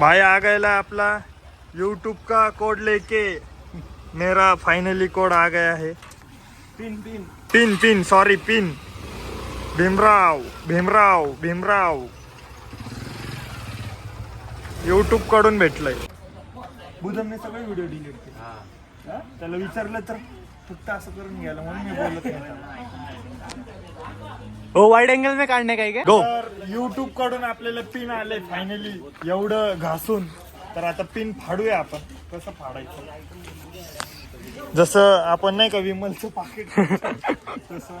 भाई आ गया अपना यूट्यूब का कोड लेके। मेरा फाइनली कोड आ गया है। Pin pin pin pin sorry pin Bhimrao Bhimrao Bhimrao. यूट्यूबकडून भेटलंय. बुधमने सगळे व्हिडिओ डिलीट केले. हा? त्याला विचारलं तर फक्त असं करून गेलं म्हणून मी बोलत नाही हो वाइड एंगल में काढणे काय काय? गो तर युट्यूबकडून आपल्याला पिन आले फायनली एवढं घासून. तर आता पिन फाडूया आपण. कसं फाडायचं? जसं आपण नाही का विमलचं पाकिट तसं.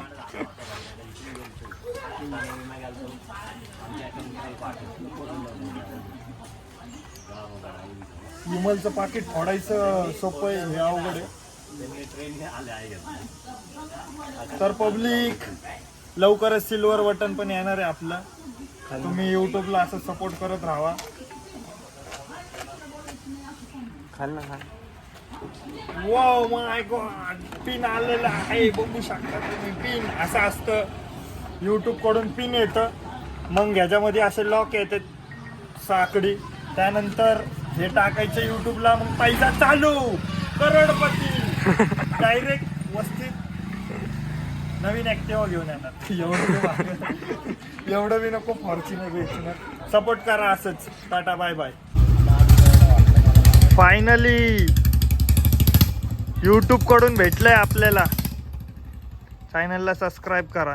विमलचं पाकिट फोडायचं सोपं आहे हे अवघड आहे. तर पब्लिक लवकरच सिल्वर बटन पण येणार आहे आपलं. तुम्ही युट्यूबला असं सपोर्ट करत राहा. खाल ना खाल. वाव माय गॉड पिन आलेलं आहे. बघू शकता तुम्ही पिन असं असतं. युट्यूबकडून पिन येतं. मग ह्याच्यामध्ये असे लॉक येतात साकडी त्यानंतर हे टाकायचं युट्यूबला मग पैसा चालू. करोडपती. डायरेक्ट नवीन ऍक्टिव्हा घेऊन येणार. एवढं एवढं बी नको फॉर्च्युनर बिर्च्युनर सपोर्ट करा असंच. टाटा बाय बाय फायनली यूट्यूबकडून भेटलंय आपल्याला. चॅनलला सबस्क्राईब करा.